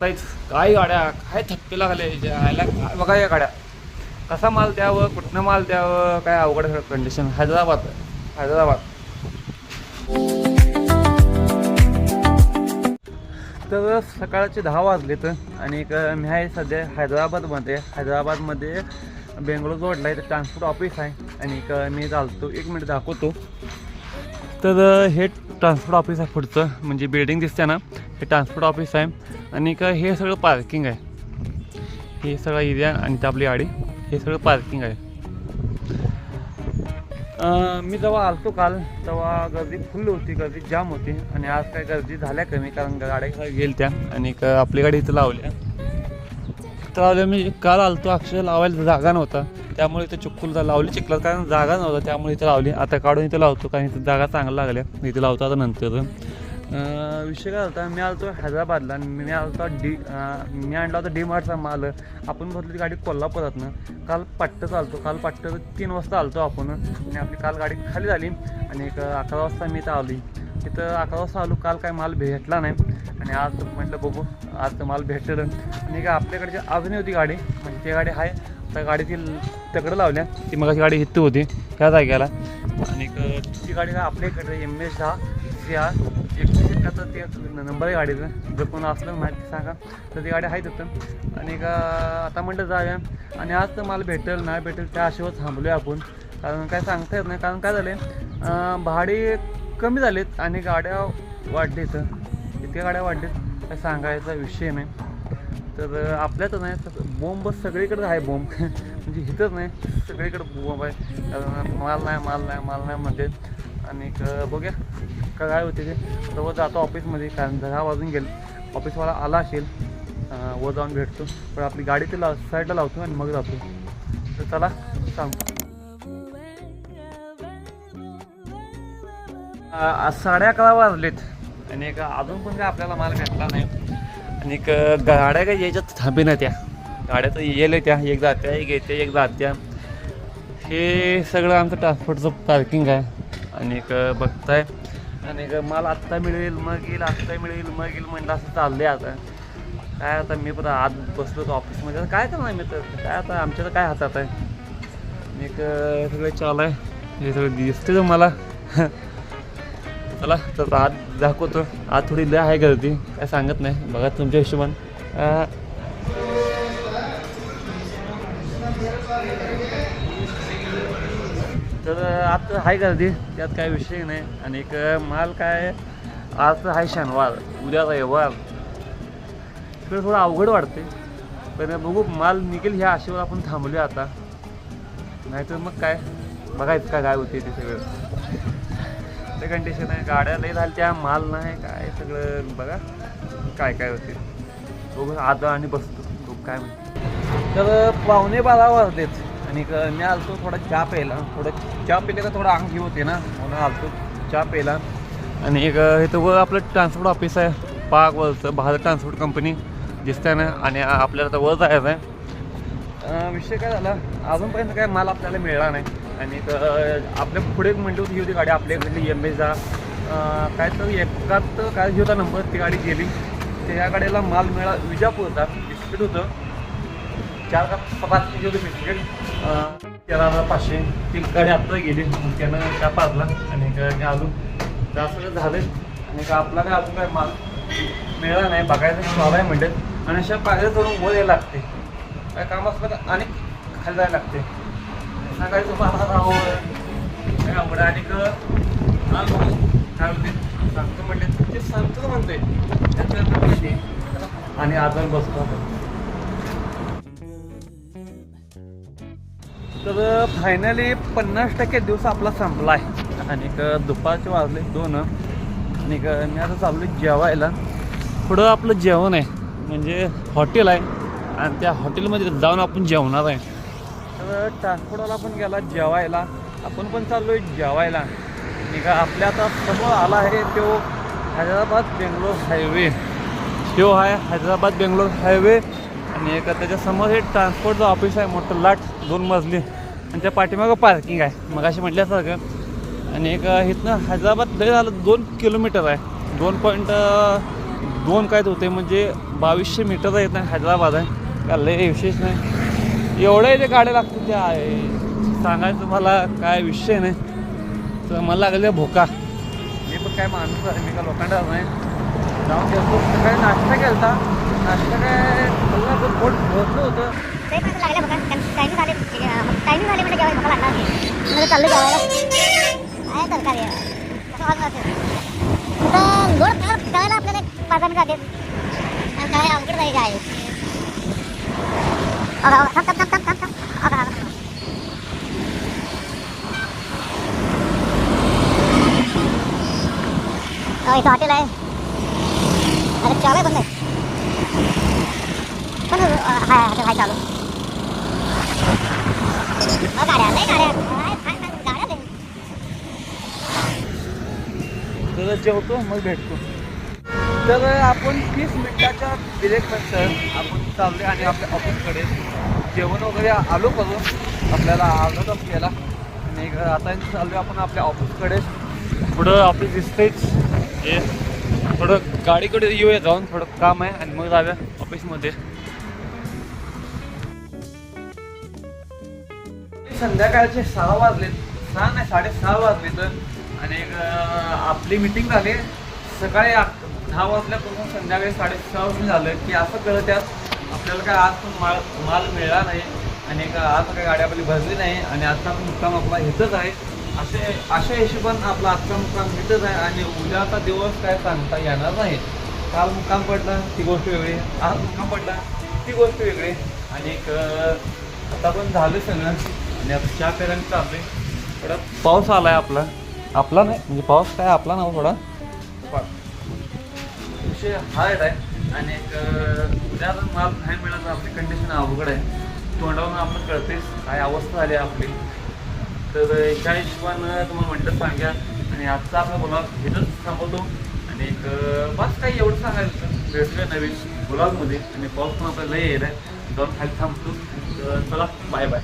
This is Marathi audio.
काहीच काय गाड्या? काय थप्पे लागले यायला काय बघा या गाड्या. कसा माल द्यावं? कुठनं माल द्यावं? काय अवघड कंडिशन हैदराबाद हैदराबाद. तर सकाळचे दहा वाजले तर आणि एक मी आहे सध्या हैदराबादमध्ये. हैदराबादमध्ये बेंगलोर जोडला आहे तर ट्रान्सपोर्ट ऑफिस आहे. आणि मी चालतो. एक मिनिट दाखवतो. तर हे ट्रान्सपोर्ट ऑफिस आहे पुढचं. म्हणजे बिल्डिंग दिसते ना हे ट्रान्सपोर्ट ऑफिस आहे. आणि का हे सगळं पार्किंग आहे. हे सगळं एरिया आणि ते आपली गाडी. हे सगळं पार्किंग आहे. मी जेव्हा आलतो काल तेव्हा गर्दी फुल होती. गर्दी जाम होती. आणि आज काय गर्दी झाल्या कमी कारण गाड्या गेल त्या आणि आपली गाडी इथं लावल्या. तर लावल्या मी काल आलतो अक्षर लावायला जागा नव्हता. त्यामुळे इथं चुकून लावली. चिखलात कारण जागा नव्हता त्यामुळे इथे लावली. आता काढून इथे लावतो कारण इथं जागा चांगल्या लागल्या. इथे लावतो आता नंतर. विषय काय होता मी आलो हैदराबादला. मी मी आलतो डी मी आणला होता डी मार्टचा माल. आपण बघली गाडी कोल्हापुरातनं. काल पट्ट चालतो. काल पट्ट तीन वाजता आलतो आपण. आणि आपली काल गाडी खाली झाली. आणि एक अकरा वाजता मी इथं आली तिथं अकरा वाजता आलो काल काय माल भेटला नाही. आणि आज म्हटलं बघू आज तर माल भेटेल. आणि का आपल्याकडे जी अजूनही होती गाडी. म्हणजे ती गाडी आहे त्या गाडीतील तकडं लावल्या. ती मग गाडी हित्तू होती त्या जाग्याला आणि ती गाडी ना आपल्याकडे एम एस दहा सी आर एकशे एकाहत्तर ते नंबर आहे गाडीचं. जर कोण असलं माहिती सांगा. तर ती गाडी आहे तिथं आणि का आता म्हटलं जाऊया. आणि आज तर मला भेटेल नाही भेटेल त्या आशेवर थांबलो आपण. कारण काय सांगता येत नाही. कारण काय झाले भाडे कमी झालेत आणि गाड्या वाढले इतक्या गाड्या वाढलेत काय सांगायचा विषय नाही. तर आपल्यात नाही तर बोंब सगळीकडे आहे बोंब. म्हणजे इथंच नाही सगळीकडे बोंब आहे. कारण माल नाही माल नाही माल नाही म्हणते. आणि बघूया काय होते ते. जवळ जातो ऑफिसमध्ये कारण दहा वाजून गेले. ऑफिसवाला आला असेल व वर जाऊन भेटतो. पण आपली गाडी ते लाव साईडला लावतो आणि मग जातो. तर चला सांगतो साडे अकरा वाजलेत? आणि एक अजून पण काय आपल्याला माल भेटला नाही. आणि गाड्या काय याच्यात थांबे ना त्या. गाड्या तर येईल त्या एक जात्या एक येते एक जात्या. हे सगळं आमचं ट्रान्सपोर्टचं पार्किंग आहे. आणि एक बघताय. आणि एक आत्ता मिळेल मग येईल आत्ता मिळेल मग येईल म्हणलं असं चाललंय आता. काय आता मी पण आज बसलो होतो ऑफिसमध्ये. काय करणार मी तर? काय आता आमच्या तर काय हातात आहे? आणि एक सगळं चालू आहे. हे सगळं दिसते तुम्हाला. चला तर आज दाखवतो आज थोडी लय आहे गर्दी काय सांगत नाही. बघा तुमच्या हिशोबान. तर आता आहे गर्दी त्यात काय विषय नाही. आणि एक माल काय आज तर आहे शनिवार उद्या रविवार. इकडे थोडं अवघड वाटते पण बघू माल निघेल ह्या आशेवर आपण थांबलो आता. नाहीतर मग काय? बघायचं का काय होते ते सगळं. ते कंडिशन आहे. गाड्या लई झाल्या माल नाही काय सगळं बघा काय काय होते. बघू आता आणि बसतो. बघू काय म्हणतो? तर पाहुणे बारा वाजलेच आणि मी आलतो थोडा चहा प्यायला. थोडं चहा पिले का थोडं अंग होते ना म्हणून आलतो चहा प्यायला. आणि एक इथं व आपलं ट्रान्सपोर्ट ऑफिस आहे. पाकवरचं भारत ट्रान्सपोर्ट कंपनी दिसते ना आणि आपल्याला तर वर जायचं आहे. विषय काय झाला? अजूनपर्यंत काय माल आपल्याला मिळाला नाही. आणि आपल्या पुढे एक म्हणली होती ही होती गाडी आपल्याकडली एम एसचा काय तर एकात काय होता नंबर ती गाडी गेली. त्या गाडीला माल मिळाला. विजापूरचा बिस्किट होतं. चार का पाच किलो होते बिस्किट अं, त्याला पाचशे. ती गाडी आत्ता गेली. त्यानं त्या पाजला आणि ग- अजून जास्त झालं आणि का आपला काय अजून काय माल मिळाला नाही. बघायचं चालू आहे म्हणतात आणि अशा पायऱ्या थोडं वर यायला लागते. काय काम असलं का आणि खाली जायला लागते. सांगायचं तुम्हाला राहो काय अवघड आणि काय होते? सांगतो म्हणले ते सांगतो म्हणते आणि आजार बसतो तर फायनली पन्नास टक्के दिवस आपला संपला आहे आणि दुपारचे वाजले दोन. आणि मी आता चाललो जेवायला. पुढं आपलं जेवण आहे. म्हणजे हॉटेल आहे. आणि त्या हॉटेलमध्ये जाऊन आपण जेवणार आहे. तर ट्रान्सपोर्टवाला पण गेला जेवायला. आपण पण चाललो आहे जेवायला. निघा आपल्या आता समोर आला आहे तो हैदराबाद बेंगलोर हायवे. तो आहे हैदराबाद बेंगलोर हायवे. आणि एक त्याच्यासमोर हे ट्रान्सपोर्टचं ऑफिस आहे मोठं लाट दोन मजली. आणि त्या पाठीमागं पार्किंग आहे. मग अशी म्हटल्यासारखं. आणि एक इथनं हैदराबाद लय झालं दोन किलोमीटर आहे. दोन पॉईंट दोन काय होते म्हणजे बावीसशे मीटर येत नाही हैदराबाद आहे. का लय विशेष नाही. एवढ्या इथे गाड्या लागतात त्या सांगायचं तुम्हाला काय विषय नाही. तर मला लागले भोका. मी पण काय माणूस आहे मी काय लोखंडात नाही जाऊन गेलो सकाळी नाश्ता केला नाश्ता काय पोट भरलं होतं. ते टायमिंग झाले टायमिंग झाले म्हणजे जेवायला भूक लागणार नाही. म्हणजे चाललं जेवायला काय तरकारी. आहे तर गोड खार करायला आपल्याला लागेल. आणि काय अवघड नाही काय इथं हॉटेल आहे अरे चालू आहे बंद आहे पण हाय हॉटेल हाय चालू अहो, गाड्या लय गाड्या हाय, हाय, हाय, गाड्या लय. तर जेवतो मग भेटतो तर आपण तीस मिनिटाच्या ब्रेक नंतर आपण चाललोय आणि आपल्या ऑफिसकडे जेवण वगैरे आलो करून आपल्याला अर्धा तास गेला आणि आता चाललोय आपण आपल्या ऑफिसकडे पुढं ऑफिस दिसतेच. हे थोडं गाडीकडे येऊया जाऊन. थोडं काम आहे आणि मग जाऊया ऑफिसमध्ये संध्याकाळचे सहा वाजले. सहा नाही साडेसहा वाजले तर. आणि आपली मिटिंग झाली. सकाळी दहा वाजल्यापासून संध्याकाळी साडेसहा वाजून झालं की असं कळत त्यात आपल्याला काय आज पण माल माल मिळाला नाही आणि एक आज काही गाडी आपली भरली नाही आणि आजचा पण मुक्काम आपला इथंच आहे. असे अशा हिशोबाने आपला आजचा मुक्काम इथंच आहे आणि उद्याचा दिवस काय सांगता येणार नाही. काल मुक्काम पडला ती गोष्ट वेगळी. आज मुक्काम पडला ती गोष्ट वेगळी. आणि एक आता पण झालं सगळं. आणि आता चहा प्यायला चालले थोडा पाऊस आला आहे आपला. आपला नाही म्हणजे पाऊस काय आपला ना थोडा. पा- विषय हार्ड आहे. आणि एक उद्या जर माल नाही मिळाला तर आपली कंडिशन अवघड आहे. तोंडावरून आपण कळतेच काय अवस्था झाली आहे आपली. तर ह्या हिशोबानं तुम्हाला म्हणतात सांगा. आणि आजचा आपला ब्लॉग इथंच थांबवतो. आणि एक बस काही एवढं सांगायचं भेटूया नवीन ब्लॉगमध्ये आणि पाऊस पण आपल्याला लय येईल आहे. दोन खाली थांबतो. तर चला बाय बाय